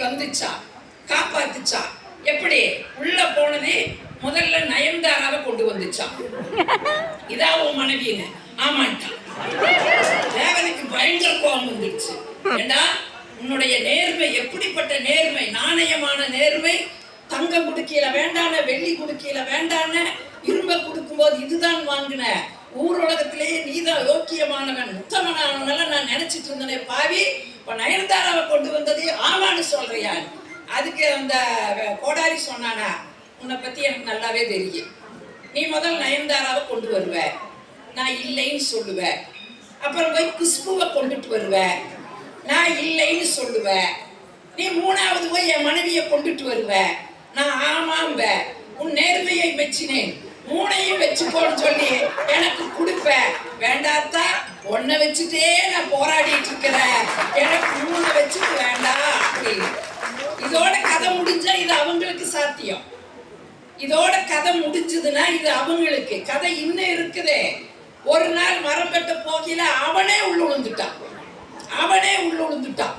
வந்துச்சா? காப்பாத்துச்சா? எப்படி? உள்ள போனதே முதல்ல நயன்தாராவை கொண்டு வந்துச்சா? இதா உன் மனைவின்னு. ஆமாட்டான் தேவனுக்கு பயங்கர கோபம் வந்துடுச்சு ஏண்டா? உன்னுடைய நேர்மை எப்படிப்பட்ட நேர்மை? நாணயமான நேர்மை? தங்கம் குடுக்கையில வேண்டான வெள்ளி குடுக்கையில வேண்டான இரும்ப கொடுக்கும்போது இதுதான் வாங்கின. ஊர் உலகத்திலேயே நீதான் யோக்கியமானவன் உத்தமனானவன் நான் நினைச்சிட்டு இருந்தனே பாவி. இப்ப நயன்தாராவை கொண்டு வந்ததே ஆமான்னு சொல்றியா? அதுக்கு அந்த கோடாரி சொன்னானா உன்னை பத்தி எனக்கு நல்லாவே தெரியும். நீ முதல் நயன்தாராவை கொண்டு வருவ. நான் இல்லைன்னு சொல்லுவேன் அப்புறம் போய் குஷ்புவை கொண்டுட்டு வருவேன் நான் இல்லைன்னு சொல்லுவேன் நீ மூணாவது போய் என் மனைவியை கொண்டுட்டு வருவ. நான் ஆமாம்ப. உன் நேர்மையை மெச்சினேன். மூணையும் வச்சுக்கோன்னு சொல்லி எனக்கு கொடுப்பேன். வேண்டாத்தா ஒன்னை வச்சுட்டே நான் போராடிட்டு இருக்கிறேன். எனக்கு மூணை வச்சுட்டு வேண்டாம் அப்படின்னு. இதோட கதை முடிஞ்சா இது அவங்களுக்கு சாத்தியம். இதோட கதை முடிஞ்சதுன்னா இது அவங்களுக்கு. கதை இன்னும் இருக்குதே. ஒரு நாள் மரம் வெட்ட போகையில அவனே உள்ள விழுந்துட்டான். அவனே உள்ள விழுந்துட்டான்.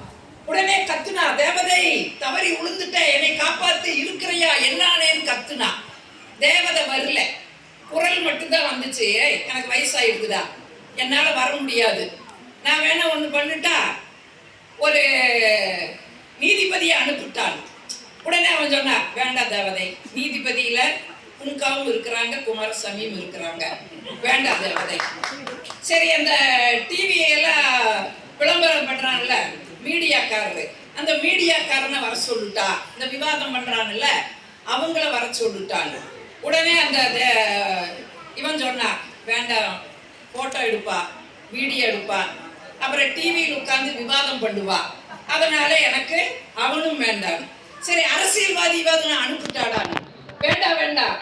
உடனே கத்துனா தேவதை தவறி விழுந்துட்டேன் என்னை காப்பாத்து. இருக்கிறையா? என்னானேன்னு கத்துனா. தேவதை வரல. மட்டும் தான் வந்துச்சு. எனக்கு வயசாயிருக்குதா என்னால் வர முடியாது. நான் வேணா ஒன்று பண்ணிட்டா ஒரு நீதிபதியை அனுப்பிட்டான். உடனே அவன் சொன்னான் வேண்டாம் தேவதை நீதிபதியில் குன்காவும் இருக்கிறாங்க குமாரசாமியும் இருக்கிறாங்க. வேண்டாம் தேவதை. சரி அந்த டிவியெல்லாம் விளம்பரம் பண்ணுறான்ல மீடியாக்காரரு. அந்த மீடியாக்காரனை வர சொல்லிட்டா இந்த விவாதம் பண்ணுறான்ல அவங்கள வர சொல்லிட்டான். உடனே அந்த இவன் சொன்னா வேண்டாம் போட்டோ எடுப்பா வீடியோ எடுப்பா. அப்புறம் டிவியில் உட்காந்து விவாதம் பண்ணுவா. அதனால எனக்கு அவனும் வேண்டாம். சரி அரசியல்வாதி நான் அனுப்பிட்டாடான்னு வேண்டாம் வேண்டாம்.